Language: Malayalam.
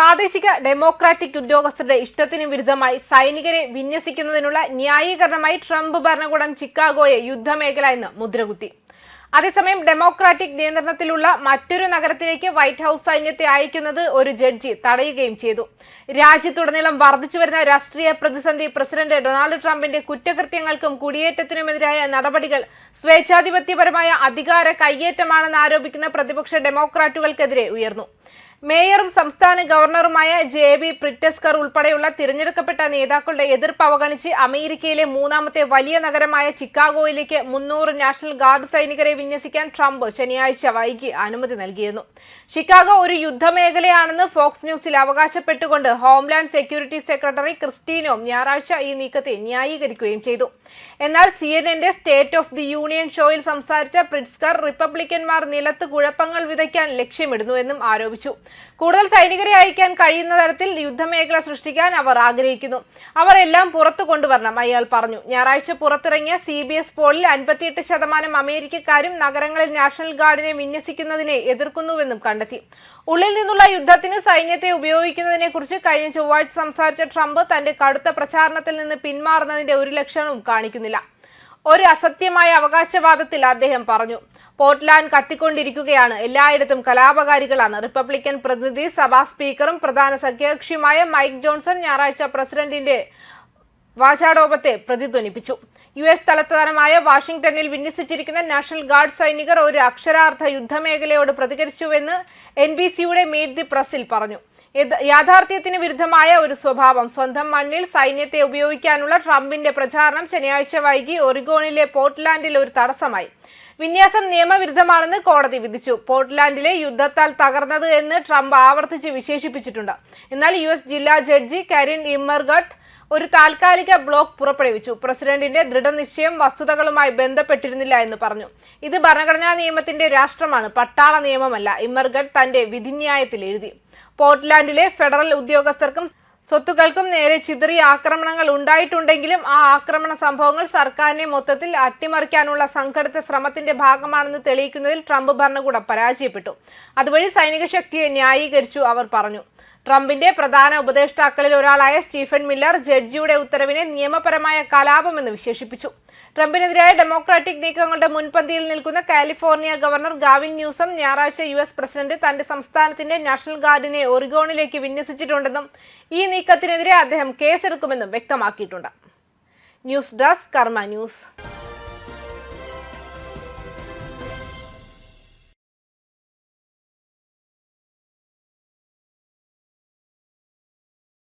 പ്രാദേശിക ഡെമോക്രാറ്റിക് ഉദ്യോഗസ്ഥരുടെ ഇഷ്ടത്തിന് വിരുദ്ധമായി സൈനികരെ വിന്യസിക്കുന്നതിനുള്ള ന്യായീകരണമായി ട്രംപ് ഭരണകൂടം ചിക്കാഗോയെ യുദ്ധമേഖല എന്ന് മുദ്രകുത്തി. അതേസമയം ഡെമോക്രാറ്റിക് നിയന്ത്രണത്തിലുള്ള മറ്റൊരു നഗരത്തിലേക്ക് വൈറ്റ് ഹൌസ് സൈന്യത്തെ അയക്കുന്നത് ഒരു ജഡ്ജി തടയുകയും ചെയ്തു. രാജ്യത്തുടനീളം വർദ്ധിച്ചുവരുന്ന രാഷ്ട്രീയ പ്രതിസന്ധി പ്രസിഡന്റ് ഡൊണാൾഡ് ട്രംപിന്റെ കുറ്റകൃത്യങ്ങൾക്കും കുടിയേറ്റത്തിനുമെതിരായ നടപടികൾ സ്വേച്ഛാധിപത്യപരമായ അധികാര കയ്യേറ്റമാണെന്ന് ആരോപിക്കുന്ന പ്രതിപക്ഷ ഡെമോക്രാറ്റുകൾക്കെതിരെ ഉയർന്നു. മേയറും സംസ്ഥാന ഗവർണറുമായ ജെ ബി പ്രിറ്റസ്കർ ഉൾപ്പെടെയുള്ള തിരഞ്ഞെടുക്കപ്പെട്ട നേതാക്കളുടെ എതിർപ്പ് അവഗണിച്ച് അമേരിക്കയിലെ മൂന്നാമത്തെ വലിയ നഗരമായ ചിക്കാഗോയിലേക്ക് മുന്നൂറ് നാഷണൽ ഗാർഡ് സൈനികരെ വിന്യസിക്കാൻ ട്രംപ് ശനിയാഴ്ച വൈകി അനുമതി നൽകിയിരുന്നു. ചിക്കാഗോ ഒരു യുദ്ധമേഖലയാണെന്ന് ഫോക്സ് ന്യൂസിൽ അവകാശപ്പെട്ടുകൊണ്ട് homeland security secretary Kristi Noem ഞായറാഴ്ച ഈ നീക്കത്തെ ന്യായീകരിക്കുകയും ചെയ്തു. എന്നാൽ C N state of the union ഷോയിൽ സംസാരിച്ച പ്രിറ്റ്സ്കർ റിപ്പബ്ലിക്കന്മാർ നിലത്ത് കുഴപ്പങ്ങൾ വിതയ്ക്കാൻ ലക്ഷ്യമിടുന്നുവെന്നും ആരോപിച്ചു. കൂടുതൽ സൈനികരെ അയക്കാൻ കഴിയുന്ന തരത്തിൽ യുദ്ധമേഖല സൃഷ്ടിക്കാൻ അവർ ആഗ്രഹിക്കുന്നു. അവർ എല്ലാം പുറത്തു കൊണ്ടുവരണം അയാൾ പറഞ്ഞു. ഞായറാഴ്ച പുറത്തിറങ്ങിയ സി ബി എസ് പോളിൽ അൻപത്തിയെട്ട് ശതമാനം അമേരിക്കക്കാരും നഗരങ്ങളിൽ നാഷണൽ ഗാർഡിനെ വിന്യസിക്കുന്നതിനെ എതിർക്കുന്നുവെന്നും കണ്ടെത്തി. ഉള്ളിൽ നിന്നുള്ള യുദ്ധത്തിന് സൈന്യത്തെ ഉപയോഗിക്കുന്നതിനെ കുറിച്ച് കഴിഞ്ഞ ചൊവ്വാഴ്ച സംസാരിച്ച ട്രംപ് തന്റെ കടുത്ത പ്രചാരണത്തിൽ നിന്ന് പിന്മാറുന്നതിന്റെ ഒരു ലക്ഷണവും കാണിക്കുന്നില്ല. ഒരു അസത്യമായ അവകാശവാദത്തിൽ അദ്ദേഹം പറഞ്ഞു. പോർട്ട്ലാൻഡ് കത്തിക്കൊണ്ടിരിക്കുകയാണ്. എല്ലായിടത്തും കലാപകാരികളാണ്. റിപ്പബ്ലിക്കൻ പ്രതിനിധി സഭാ സ്പീക്കറും പ്രധാന സഖ്യകക്ഷിയുമായ മൈക്ക് ജോൺസൺ ഞായറാഴ്ച പ്രസിഡന്റിന്റെ വാചാടോപത്തെ പ്രതിധ്വനിപ്പിച്ചു. യു എസ് തലസ്ഥാനമായ വാഷിംഗ്ടണിൽ വിന്യസിച്ചിരിക്കുന്ന നാഷണൽ ഗാർഡ് സൈനികർ ഒരു അക്ഷരാർത്ഥ യുദ്ധമേഖലയോട് പ്രതികരിച്ചുവെന്ന് എൻ ബി സിയുടെ മീറ്റ് ദി പ്രസിൽ പറഞ്ഞു. യാഥാർത്ഥ്യത്തിന് വിരുദ്ധമായ ഒരു സ്വഭാവം. സ്വന്തം മണ്ണിൽ സൈന്യത്തെ ഉപയോഗിക്കാനുള്ള ട്രംപിന്റെ പ്രചാരണം ശനിയാഴ്ച വൈകി ഒറിഗോണിലെ പോർട്ട്ലാൻഡിൽ ഒരു തടസ്സമായി. വിന്യാസം നിയമവിരുദ്ധമാണെന്ന് കോടതി വിധിച്ചു. പോർട്ട്ലാൻഡിലെ യുദ്ധത്താൽ തകർന്നത് എന്ന് ട്രംപ് ആവർത്തിച്ച് വിശേഷിപ്പിച്ചിട്ടുണ്ട്. എന്നാൽ യു ജില്ലാ ജഡ്ജി കരിൻ ഇമ്മർഗട്ട് ഒരു താൽക്കാലിക ബ്ലോക്ക് പുറപ്പെടുവിച്ചു. പ്രസിഡന്റിന്റെ ദൃഢനിശ്ചയം വസ്തുതകളുമായി ബന്ധപ്പെട്ടിരുന്നില്ല എന്ന് പറഞ്ഞു. ഇത് ഭരണഘടനാ നിയമത്തിന്റെ രാഷ്ട്രമാണ് പട്ടാള നിയമമല്ല ഇമ്മർഗഡ് തന്റെ വിധിന്യായത്തിൽ എഴുതി. പോർട്ട്ലാൻഡിലെ ഫെഡറൽ ഉദ്യോഗസ്ഥർക്കും സ്വത്തുക്കൾക്കും നേരെ ചിതറിയ ആക്രമണങ്ങൾ ഉണ്ടായിട്ടുണ്ടെങ്കിലും ആ ആക്രമണ സംഭവങ്ങൾ സർക്കാരിനെ മൊത്തത്തിൽ അട്ടിമറിക്കാനുള്ള സംഘടിത ശ്രമത്തിന്റെ ഭാഗമാണെന്ന് തെളിയിക്കുന്നതിൽ ട്രംപ് ഭരണകൂടം പരാജയപ്പെട്ടു. അതുവഴി സൈനിക ശക്തിയെ ന്യായീകരിച്ചു അവർ പറഞ്ഞു. ട്രംപിന്റെ പ്രധാന ഉപദേഷ്ടാക്കളിൽ ഒരാളായ സ്റ്റീഫൻ മില്ലർ ജഡ്ജിയുടെ ഉത്തരവിനെ നിയമപരമായ കലാപമെന്ന് വിശേഷിപ്പിച്ചു. ട്രംപിനെതിരായ ഡെമോക്രാറ്റിക് നീക്കങ്ങളുടെ മുൻപന്തിയിൽ നിൽക്കുന്ന കാലിഫോർണിയ ഗവർണർ ഗാവിൻ ന്യൂസം ഞായറാഴ്ച യു എസ് പ്രസിഡന്റ് തന്റെ സംസ്ഥാനത്തിന്റെ നാഷണൽ ഗാർഡിനെ ഒറിഗോണിലേക്ക് വിന്യസിച്ചിട്ടുണ്ടെന്നും ഈ നീക്കത്തിനെതിരെ അദ്ദേഹം കേസെടുക്കുമെന്നും വ്യക്തമാക്കിയിട്ടുണ്ട്. News desk Karma news.